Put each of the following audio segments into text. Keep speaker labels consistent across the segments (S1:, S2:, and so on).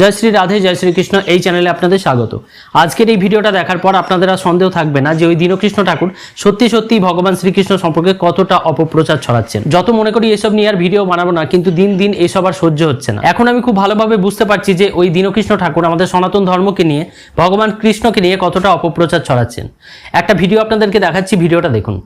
S1: জয় শ্রী রাধে, জয় শ্রীকৃষ্ণ এই চ্যানেলে আপনাদের স্বাগত। আজকের এই ভিডিওটা দেখার পর আপনাদের আর সন্দেহ থাকবে না যে ওই দীনকৃষ্ণ ঠাকুর সত্যি সত্যি ভগবান শ্রীকৃষ্ণ সম্পর্কে কতটা অপপ্রচার ছড়াচ্ছেন। যত মনে করি এসব নিয়ে আর ভিডিও বানাবো না, কিন্তু দিন দিন এসব আর সহ্য হচ্ছে না। এখন আমি খুব ভালোভাবে বুঝতে পারছি যে ওই দীনকৃষ্ণ ঠাকুর আমাদের সনাতন ধর্মকে নিয়ে, ভগবান কৃষ্ণকে নিয়ে কতটা অপপ্রচার ছড়াচ্ছেন। একটা ভিডিও আপনাদেরকে দেখাচ্ছি, ভিডিওটা দেখুন।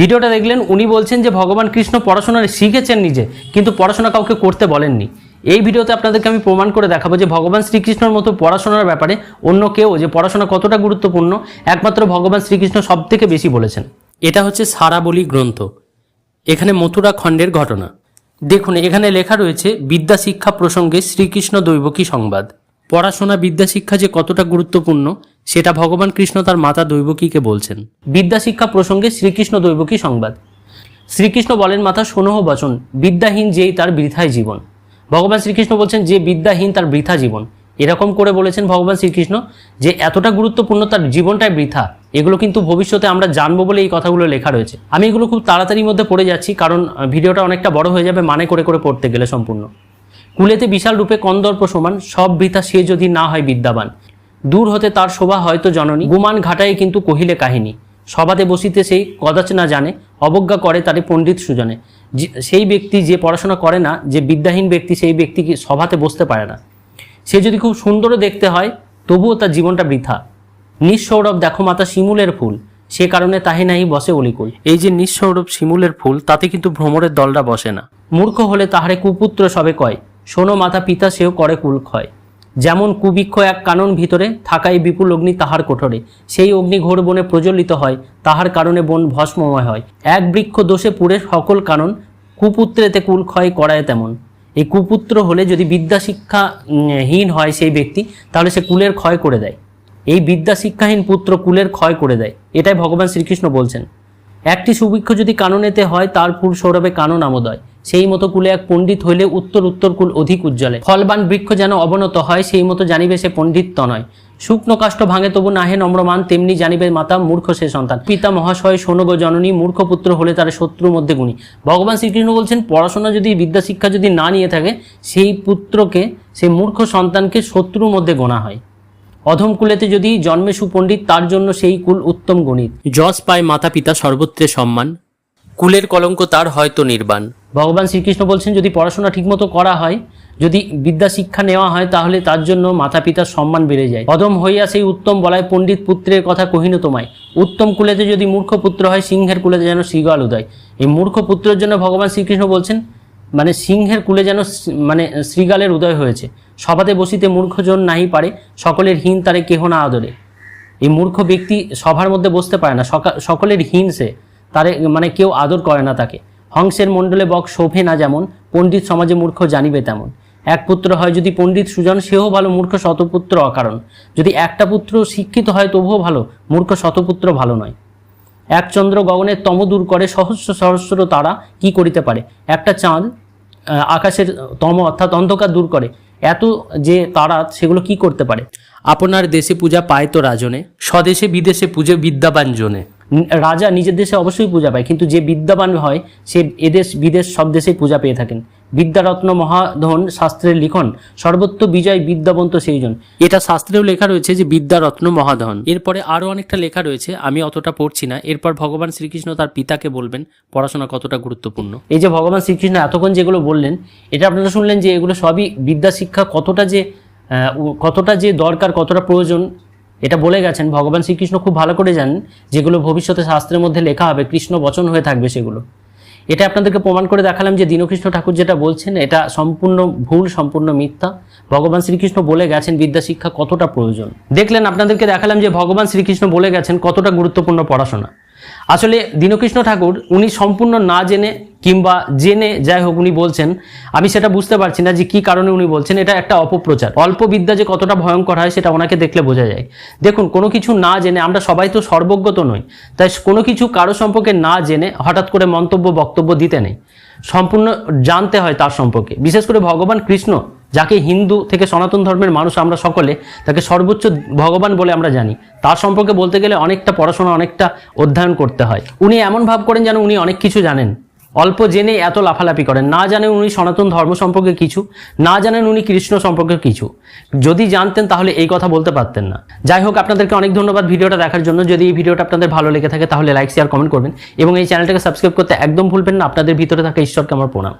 S1: ভিডিওটা দেখলেন, উনি বলছেন যে ভগবান কৃষ্ণ পড়াশোনা শিখেছেন নিজে, কিন্তু পড়াশোনা কাউকে করতে বলেননি। এই ভিডিওতে আপনাদেরকে আমি প্রমাণ করে দেখাবো যে ভগবান শ্রীকৃষ্ণর মতো পড়াশোনার ব্যাপারে অন্য কেউ যে পড়াশোনা কতটা গুরুত্বপূর্ণ, একমাত্র ভগবান শ্রীকৃষ্ণ সব থেকে বেশি বলেছেন। এটা হচ্ছে সারাবলি গ্রন্থ, এখানে মথুরা খণ্ডের ঘটনা। দেখুন, এখানে লেখা রয়েছে বিদ্যা শিক্ষা প্রসঙ্গে শ্রীকৃষ্ণ দৈবকী সংবাদ। পড়াশোনা বিদ্যা শিক্ষা যে কতটা গুরুত্বপূর্ণ, সেটা ভগবান কৃষ্ণ তার মাতা দৈবকীকে বলছেন। বিদ্যা শিক্ষা প্রসঙ্গে শ্রীকৃষ্ণ দৈবকী সংবাদ। শ্রীকৃষ্ণ বলেন, মাতা, শোনহ, বচন। বিদ্যাহীন যেই তার বৃথায় জীবন। ভগবান শ্রীকৃষ্ণ বলছেন যে, বিদ্যাহীন তার বৃথা জীবন। এরকম করে বলেছেন ভগবান শ্রীকৃষ্ণ যে, এতটা গুরুত্বপূর্ণ তার জীবনটাই বৃথা। এগুলো কিন্তু ভবিষ্যতে আমরা জানব বলে এই কথাগুলো লেখা রয়েছে। আমি এগুলো খুব তাড়াতাড়ির মধ্যে পড়ে যাচ্ছি, কারণ ভিডিওটা অনেকটা বড় হয়ে যাবে মানে করে করে পড়তে গেলে সম্পূর্ণ। কুলেতে বিশাল রূপে কন্দর্প সমান সব বৃথা সে যদি না হয় বিদ্যাবান। দূর হতে তার শোভা হয়তো জননী গুমান ঘাটায় কিন্তু কহিলে কাহিনী। সভাতে বসিতে সেই কদাচ না জানে অবজ্ঞা করে তারে পণ্ডিত সুজনে। সেই ব্যক্তি যে পড়াশোনা করে না যে বিদ্যাহীন ব্যক্তি সেই ব্যক্তি কি সভাতে বসতে পারে না? সে যদি খুব সুন্দরও দেখতে হয় তবুও তার জীবনটা বৃথা। নিঃসৌরভ দেখো মাতা শিমুলের ফুল সে কারণে তাহে নাহি বসে অলিকুল এই যে নিঃসৌরভ শিমুলের ফুল তাতে কিন্তু ভ্রমরের দলটা বসে না। মূর্খ হলে তাহারে কুপুত্র সবে কয় শোনো মাতা পিতা, সেও করে কুল ক্ষয় যেমন কুবৃক্ষ এক কানন ভিতরে থাকাই বিপুল অগ্নি তাহার কোঠরে। সেই অগ্নি ঘোর বনে প্রজ্বলিত হয়, তাহার কারণে বন ভস্মময় হয়। এক বৃক্ষ দোষে পুড়ে সকল কানন কুপুত্রেতে কুল ক্ষয় করায় তেমন। এই কুপুত্র হলে যদি বিদ্যা শিক্ষা হীন হয় সেই ব্যক্তি, তাহলে সে কুলের ক্ষয় করে দেয়। এই বিদ্যা শিক্ষাহীন পুত্র কুলের ক্ষয় করে দেয়। এটাই ভগবান শ্রীকৃষ্ণ বলছেন। একটি সুবৃক্ষ যদি কাননেতে হয়, তার ফুল সৌরভে কানন আমোদয়। সেই মতো কুলে এক পণ্ডিত হইলে উত্তর উত্তর কুল অধিক উজ্জ্বলে। ফলবান বৃক্ষ যেন অবনত হয়, সেই মতো জানিবে সে পণ্ডিত নয় শুকনো কাষ্ঠ ভাঙে তবু নাহে নম্রমান, তেমনি জানিবে মাতা মূর্খ সে সন্তান। পিতা মহাশয় শোনগ জননী, মূর্খ পুত্র হলে তার শত্রুর মধ্যে গুণী। ভগবান শ্রীকৃষ্ণ বলছেন, পড়াশোনা যদি বিদ্যা শিক্ষা যদি না নিয়ে থাকে, সেই পুত্রকে সেই মূর্খ সন্তানকে শত্রুর মধ্যে গোনা হয়। অধম কুলেতে যদি জন্মে সুপণ্ডিত, তার জন্য সেই কুল উত্তম গণিত। যশ পায় মাতা পিতা সর্বত্রে সম্মান। কুলের কলঙ্ক তার হয়তো নির্বাণ। ভগবান শ্রীকৃষ্ণ বলছেন, যদি পড়াশোনা ঠিকমতো করা হয়, যদি বিদ্যা শিক্ষা নেওয়া হয়, তাহলে তার জন্য মাতা পিতার সম্মান বেড়ে যায়। অদম হইয়া সেই উত্তম বলায় পণ্ডিত পুত্রের কথা কহিন তোমায়। উত্তম কুলেতে যদি মূর্খ পুত্র হয়, সিংহের কুলেতে যেন শ্রীগাল উদয় এই মূর্খ পুত্রের জন্য ভগবান শ্রীকৃষ্ণ বলছেন মানে সিংহের কুলে যেন মানে শ্রীগালের উদয় হয়েছে। সভাতে বসিতে মূর্খজন নাহি পারে, সকলের হীন তারে কেহ না আদরে। এই মূর্খ ব্যক্তি সভার মধ্যে বসতে পারে না, সকা- সকলের হীন সে। তারে মানে কেউ আদর করে না তাকে। হংসের মণ্ডলে বক শোভে না যেমন, পণ্ডিত সমাজে মূর্খ জানিবে তেমন। এক পুত্র হয় যদি পণ্ডিত সুজন, সেও ভালো, মূর্খ শতপুত্র অকারণ। যদি একটা পুত্র শিক্ষিত হয়, তবুও ভালো, মূর্খ শতপুত্র ভালো নয়। এক চন্দ্র গগনের তম দূর করে, সহস্র সহস্র তারা কি করিতে পারে? একটা চাঁদ আকাশের তম অর্থাৎ অন্ধকার দূর করে। এত যে তারা, সেগুলো কি করতে পারে? আপনার দেশে পূজা পায় তো রাজনে, স্বদেশে বিদেশে পূজে বিদ্যাবান জনে। রাজা নিজের দেশে অবশ্যই পূজা পায়, কিন্তু যে বিদ্যাবান হয়, সে এদেশ, বিদেশ, সব দেশেই পূজা পেয়ে থাকেন। বিদ্যারত্ন মহাধন শাস্ত্রের লিখন, সর্বত্র বিজয় বিদ্যাবন্ত সেইজন। এটা শাস্ত্রেও লেখা রয়েছে যে বিদ্যারত্ন মহাধন। এরপরে আরও অনেকটা লেখা রয়েছে, আমি অতটা পড়ছি না। এরপর ভগবান শ্রীকৃষ্ণ তার পিতাকে বলবেন, পড়াশোনা কতটা গুরুত্বপূর্ণ? এই যে ভগবান শ্রীকৃষ্ণ এতক্ষণ যেগুলো বললেন, এটা আপনারা শুনলেন যে এগুলো সবই বিদ্যা শিক্ষা কতটা যে কতটা যে দরকার, কতটা প্রয়োজন এটা বলে গেছেন, ভগবান শ্রীকৃষ্ণ খুব ভালো করে জানেন, যেগুলো ভবিষ্যতে শাস্ত্রের মধ্যে লেখা হবে, কৃষ্ণ বচন হয়ে থাকবে সেগুলো। এটা আপনাদেরকে প্রমাণ করে দেখালাম যে দীনকৃষ্ণ ঠাকুর যেটা বলছেন, এটা সম্পূর্ণ ভুল, সম্পূর্ণ মিথ্যা। ভগবান শ্রীকৃষ্ণ বলে গেছেন বিদ্যা শিক্ষা কতটা প্রয়োজন। দেখলেন, আপনাদেরকে দেখালাম যে ভগবান শ্রীকৃষ্ণ বলে গেছেন কতটা গুরুত্বপূর্ণ পড়াশোনা। আসলে দীনকৃষ্ণ ঠাকুর, উনি সম্পূর্ণ না জেনে কিংবা জেনে যাই হোক উনি বলছেন, আমি সেটা বুঝতে পারছি না যে কি কারণে উনি বলছেন, এটা একটা অপপ্রচার। অল্প বিদ্যা যে কতটা ভয়ঙ্কর হয় সেটা ওনাকে দেখলে বোঝা যায়। দেখুন, কোনো কিছু না জেনে, আমরা সবাই তো সর্বজ্ঞ তো নই, তাই কোনো কিছু কারও সম্পর্কে না জেনে হঠাৎ করে মন্তব্য, বক্তব্য দিতে নেই। সম্পূর্ণ জানতে হয় তার সম্পর্কে। বিশেষ করে ভগবান কৃষ্ণ যাকে হিন্দু থেকে সনাতন ধর্মের মানুষ আমরা সকলে, তাকে সর্বোচ্চ ভগবান বলে আমরা জানি। তার সম্পর্কে বলতে গেলে অনেকটা পড়াশোনা, অনেকটা অধ্যয়ন করতে হয়। উনি এমন ভাব করেন যেন উনি অনেক কিছু জানেন। অল্প জেনে এত লাফালাফি করেন। না জানেন উনি সনাতন ধর্ম সম্পর্কে কিছু, না জানেন উনি কৃষ্ণ সম্পর্কে কিছু। যদি জানতেন তাহলে এই কথা বলতে পারতেন না। যাই হোক, আপনাদেরকে অনেক ধন্যবাদ ভিডিওটা দেখার জন্য। যদি এই ভিডিওটা আপনাদের ভালো লেগে থাকে, তাহলে লাইক শেয়ার কমেন্ট করবেন এবং এই চ্যানেলটাকে সাবস্ক্রাইব করতে একদম ভুলবেন না। আপনাদের ভিতরে থাকা ঈশ্বরকে আমার প্রণাম।